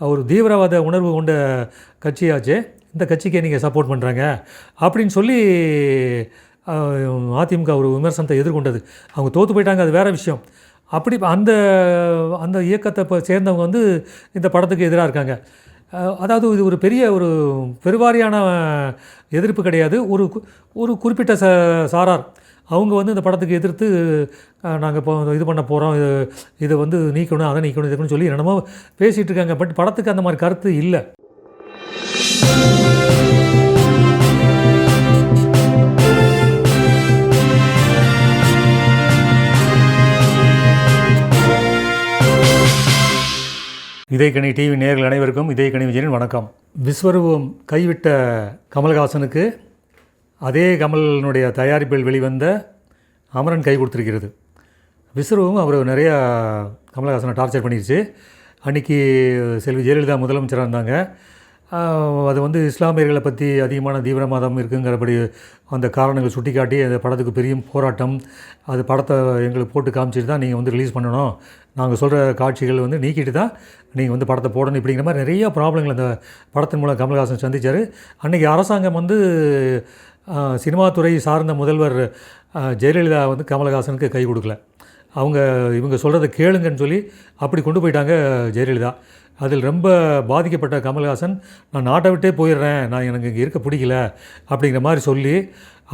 ஒரு தீவிரவாத உணர்வு கொண்ட கட்சியாச்சே. இந்த கட்சிக்கே நீங்கள் சப்போர்ட் பண்ணுறாங்க அப்படின்னு சொல்லி அதிமுக ஒரு விமர்சனத்தை எதிர்கொண்டது. அவங்க தோற்று போயிட்டாங்க அது வேறு விஷயம். அப்படி அந்த அந்த இயக்கத்தை இப்போ சேர்ந்தவங்க வந்து இந்த படத்துக்கு எதிராக இருக்காங்க. அதாவது இது ஒரு பெரிய ஒரு பெருவாரியான எதிர்ப்பு கிடையாது. ஒரு கு- ஒரு குறிப்பிட்ட ச சாரார். அவங்க வந்து இந்த படத்துக்கு எதிர்த்து நாங்கள் இப்போ இது பண்ண போகிறோம் இது இதை வந்து நீக்கணும் அதை நீக்கணும் இதுக்குன்னு சொல்லி என்னமோ பேசிகிட்டு இருக்காங்க. பட் படத்துக்கு அந்த மாதிரி கருத்து இல்லை. இதயக்கணி டிவி நேயர்கள் அனைவருக்கும் இதயக்கணி விஜயன் வணக்கம். விஸ்வரூபம் கைவிட்ட கமல்ஹாசனுக்கு அதே கமலினுடைய தயாரிப்பில் வெளிவந்த அமரன் கை கொடுத்துருக்கிறது. விஸ்வரூபம் அவர் நிறையா கமலஹாசனை டார்ச்சர் பண்ணிடுச்சு அன்றைக்கி செல்வி ஜெயலலிதா முதலமைச்சராக இருந்தாங்க. அது வந்து இஸ்லாமியர்களை பற்றி அதிகமான தீவிரவாதம் இருக்குங்கிறபடி அந்த காரணங்கள் சுட்டிக்காட்டி அந்த படத்துக்கு பெரிய போராட்டம் அது படத்தை எங்களுக்கு போட்டு காமிச்சிட்டு தான் நீங்கள் வந்து ரிலீஸ் பண்ணணும். நாங்கள் சொல்கிற காட்சிகள் வந்து நீக்கிட்டு தான் நீங்கள் வந்து படத்தை போடணும் இப்படிங்கிற மாதிரி நிறைய ப்ராப்ளங்கள் அந்த படத்தின் மூலம் கமல்ஹாசன் சந்திச்சார். அன்றைக்கி அரசாங்கம் வந்து சினிமாத்துறை சார்ந்த முதல்வர் ஜெயலலிதா வந்து கமல்ஹாசனுக்கு கை கொடுக்கல. அவங்க இவங்க சொல்கிறத கேளுங்கன்னு சொல்லி அப்படி கொண்டு போயிட்டாங்க ஜெயலலிதா. அதில் ரொம்ப பாதிக்கப்பட்ட கமல்ஹாசன் நான் நாட்டை விட்டே போயிடுறேன் நான் எனக்கு இங்கே இருக்க பிடிக்கல அப்படிங்கிற மாதிரி சொல்லி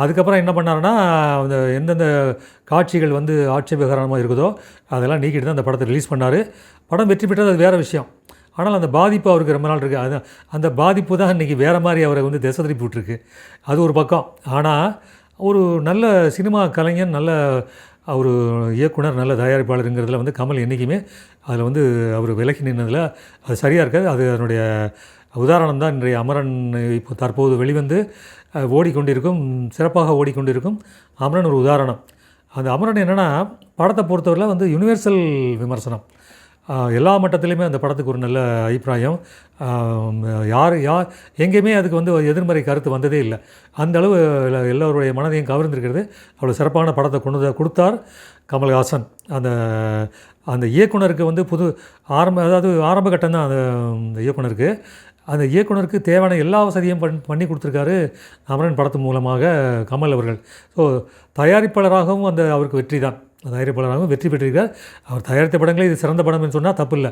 அதுக்கப்புறம் என்ன பண்ணாருன்னா அந்த எந்தெந்த காட்சிகள் வந்து ஆட்சேபகரமாக இருக்குதோ அதெல்லாம் நீக்கிட்டு தான் அந்த படத்தை ரிலீஸ் பண்ணார். படம் வெற்றி பெற்றது அது வேறு விஷயம். ஆனால் அந்த பாதிப்பு அவருக்கு ரொம்ப நாள் இருக்குது அது அந்த பாதிப்பு தான் இன்றைக்கி வேறு மாதிரி அவரை வந்து திசை திருப்பி விட்டுருக்கு. அது ஒரு பக்கம். ஆனால் ஒரு நல்ல சினிமா கலைஞன் நல்ல அவர் இயக்குனர் நல்ல தயாரிப்பாளருங்கிறதுல வந்து கமல் என்றைக்குமே அதில் வந்து அவர் விலகி நின்னதில் அது சரியாக இருக்காது. அது அதனுடைய உதாரணம் தான் இன்றைய அமரன் இப்போ தற்போது வெளிவந்து ஓடிக்கொண்டிருக்கும் சிறப்பாக ஓடிக்கொண்டிருக்கும் அமரன் ஒரு உதாரணம். அந்த அமரன் என்னென்னா படத்தை பொறுத்தவரையில் வந்து யுனிவர்சல் விமர்சனம். எல்லா மட்டத்திலையுமே அந்த படத்துக்கு ஒரு நல்ல அபிப்பிராயம். யார் யார் எங்கேயுமே அதுக்கு வந்து எதிர்மறை கருத்து வந்ததே இல்லை. அந்த அளவு எல்லோருடைய மனதையும் கவர்ந்திருக்கிறது. அவ்வளோ சிறப்பான படத்தை கொண்டு கொடுத்தார் கமல்ஹாசன். அந்த அந்த இயக்குனருக்கு வந்து புது ஆரம்ப அதாவது ஆரம்ப கட்டம் தான் அந்த அந்த இயக்குனருக்கு. அந்த இயக்குனருக்கு தேவையான எல்லா வசதியும் பண் பண்ணி கொடுத்துருக்காரு அமரன் படத்து மூலமாக கமல் அவர்கள். ஸோ தயாரிப்பாளராகவும் அந்த அவருக்கு வெற்றி தான். தயாரிப்பாளராகவும் வெற்றி பெற்றிருக்கிறார். அவர் தயாரித்த படங்களே இது சிறந்த படம்னு சொன்னால் தப்பு இல்லை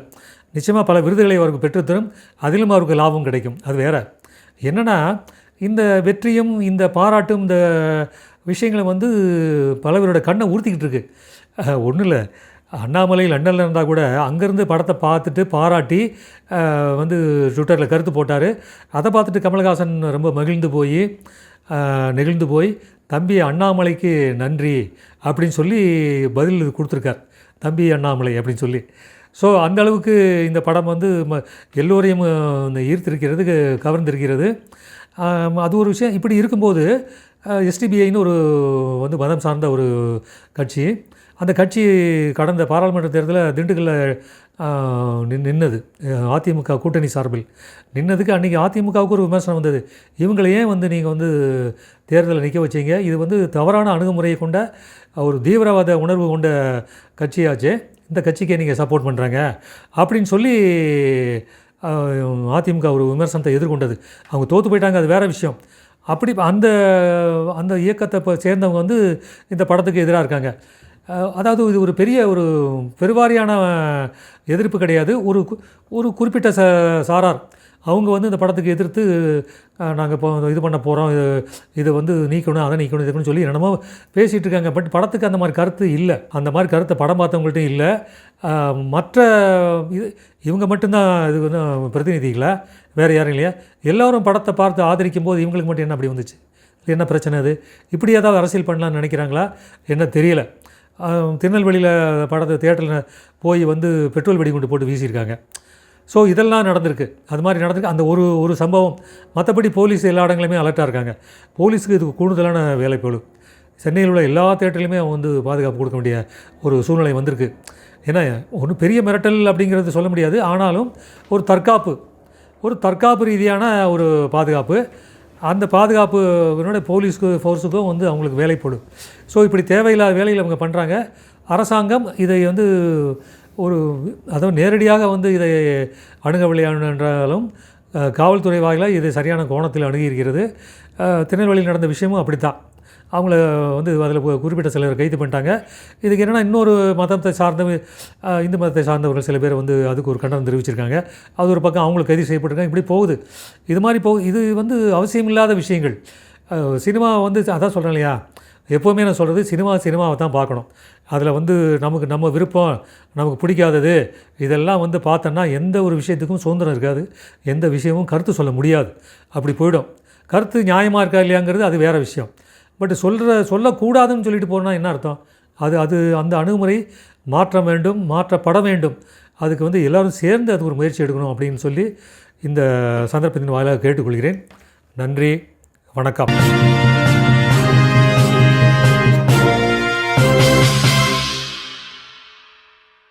நிச்சயமாக பல விருதுகளை அவருக்கு பெற்றுத்தரும் அதிலும் அவருக்கு லாபம் கிடைக்கும். அது வேற. என்னென்னா இந்த வெற்றியும் இந்த பாராட்டும் இந்த விஷயங்களை வந்து பலவரோட கண்ணை ஊர்த்திக்கிட்டு இருக்கு. ஒன்றும் இல்லை. அண்ணாமலை லண்டனில் இருந்தால் கூட அங்கேருந்து படத்தை பார்த்துட்டு பாராட்டி வந்து ட்விட்டரில் கருத்து போட்டார். அதை பார்த்துட்டு கமல்ஹாசன் ரொம்ப மகிழ்ந்து போய் நெகிழ்ந்து போய் தம்பி அண்ணாமலைக்கு நன்றி அப்படின்னு சொல்லி பதில் கொடுத்துருக்கார். தம்பி அண்ணாமலை அப்படின்னு சொல்லி. ஸோ அந்த அளவுக்கு இந்த படம் வந்து ம எல்லோரையும் ஈர்த்திருக்கிறது கவர்ந்திருக்கிறது. அது ஒரு விஷயம். இப்படி இருக்கும்போது எஸ்டிபிஐன்னு ஒரு வந்து மதம் சார்ந்த ஒரு கட்சி. அந்த கட்சி கடந்த பாராளுமன்ற தேர்தலில் திண்டுக்கல்ல நின் நின்னது. அதிமுக கூட்டணி சார்பில். நின்னதுக்கு அன்றைக்கி அதிமுகவுக்கு ஒரு விமர்சனம் வந்தது. இவங்களை ஏன் வந்து நீங்கள் வந்து தேர்தலில் நிற்க வச்சீங்க? இது வந்து தவறான அணுகுமுறையை கொண்ட ஒரு தீவிரவாத உணர்வு கொண்ட கட்சியாச்சே. இந்த கட்சிக்கே நீங்கள் சப்போர்ட் பண்ணுறாங்க அப்படின்னு சொல்லி அதிமுக ஒரு விமர்சனத்தை எதிர்கொண்டது. அவங்க தோற்று போயிட்டாங்க அது வேறு விஷயம். அப்படி அந்த அந்த இயக்கத்தை இப்போ சேர்ந்தவங்க வந்து இந்த படத்துக்கு எதிராக இருக்காங்க. அதாவது இது ஒரு பெரிய ஒரு பெருவாரியான எதிர்ப்பு கிடையாது. ஒரு கு- ஒரு குறிப்பிட்ட ச சாரார் அவங்க வந்து இந்த படத்துக்கு எதிர்த்து நாங்கள் இப்போ இது பண்ண போகிறோம் இது இதை வந்து நீக்கணும் அதை நீக்கணும் இதுக்குன்னு சொல்லி என்னமோ பேசிகிட்டு இருக்காங்க. பட் படத்துக்கு அந்த மாதிரி கருத்து இல்லை. அந்த மாதிரி கருத்தை படம் பார்த்தவங்கள்ட்டையும் இல்லை. மற்ற இது இவங்க மட்டும்தான் இது வந்து பிரதிநிதிகளா வேறு யாரும் இல்லையா? எல்லோரும் படத்தை பார்த்து ஆதரிக்கும் போது இவங்களுக்கு மட்டும் என்ன அப்படி வந்துச்சு? என்ன பிரச்சனை அது? இப்படி ஏதாவது அரசியல் பண்ணலான்னு நினைக்கிறாங்களா? என்ன தெரியலை. திருநெல்வேலியில் படத்தை தேட்டரில் போய் வந்து பெட்ரோல் வெடிகுண்டு போட்டு வீசியிருக்காங்க. ஸோ இதெல்லாம் நடந்திருக்கு. அது மாதிரி நடந்திருக்கு. அந்த ஒரு ஒரு சம்பவம். மற்றபடி போலீஸ் எல்லா இடங்களுமே அலர்ட்டாக இருக்காங்க. போலீஸுக்கு இதுக்கு கூடுதலான வேலைப்பளு. சென்னையில் உள்ள எல்லா தேட்டர்லையுமே அவங்க வந்து பாதுகாப்பு கொடுக்க வேண்டிய ஒரு சூழ்நிலை வந்திருக்கு. ஏன்னா ஒன்றும் பெரிய மிரட்டல் அப்படிங்கிறது சொல்ல முடியாது. ஆனாலும் ஒரு தற்காப்பு. ஒரு தற்காப்பு ரீதியான ஒரு பாதுகாப்பு. அந்த பாதுகாப்பு என்னோட போலீஸ்க்கு ஃபோர்ஸுக்கும் வந்து அவங்களுக்கு வேலைப்படும் ஸோ இப்படி தேவையில்லாத வேலைகள் அவங்க பண்ணுறாங்க அரசாங்கம் இதை வந்து ஒரு அதாவது நேரடியாக வந்து இதை அணுகவில்லை என்றாலும் காவல்துறை வாயிலாக இது சரியான கோணத்தில் அணுகியிருக்கிறது திருநெல்வேலியில் நடந்த விஷயமும் அப்படி தான் அவங்கள வந்து அதில் குறிப்பிட்ட சிலர் கைது பண்ணிட்டாங்க. இதுக்கு என்னென்னா இன்னொரு மதத்தை சார்ந்த இந்து மதத்தை சார்ந்தவர்கள் சில பேர் வந்து அதுக்கு ஒரு கண்டனம் தெரிவிச்சிருக்காங்க. அது ஒரு பக்கம் அவங்களுக்கு கைது செய்யப்பட்டிருக்காங்க. இப்படி போகுது. இது மாதிரி போகுது இது வந்து அவசியமில்லாத விஷயங்கள். சினிமா வந்து அதான் சொல்கிறேன் இல்லையா? எப்போவுமே நான் சொல்கிறது சினிமா சினிமாவை தான் பார்க்கணும். அதில் வந்து நமக்கு நம்ம விருப்பம் நமக்கு பிடிக்காதது இதெல்லாம் வந்து பார்த்தோன்னா எந்த ஒரு விஷயத்துக்கும் சுதந்திரம் இருக்காது. எந்த விஷயமும் கருத்து சொல்ல முடியாது. அப்படி போயிடும். கருத்து நியாயமாக இருக்கா இல்லையாங்கிறது அது வேறு விஷயம். பட் சொல்கிற சொல்லக்கூடாதுன்னு சொல்லிட்டு போனால் என்ன அர்த்தம்? அது அது அந்த அணுகுமுறை மாற்ற வேண்டும் மாற்றப்பட வேண்டும். அதுக்கு வந்து எல்லோரும் சேர்ந்து அது ஒரு முயற்சி எடுக்கணும் அப்படின்னு சொல்லி இந்த சந்தர்ப்பத்தின் வாயிலாக கேட்டுக்கொள்கிறேன். நன்றி வணக்கம்.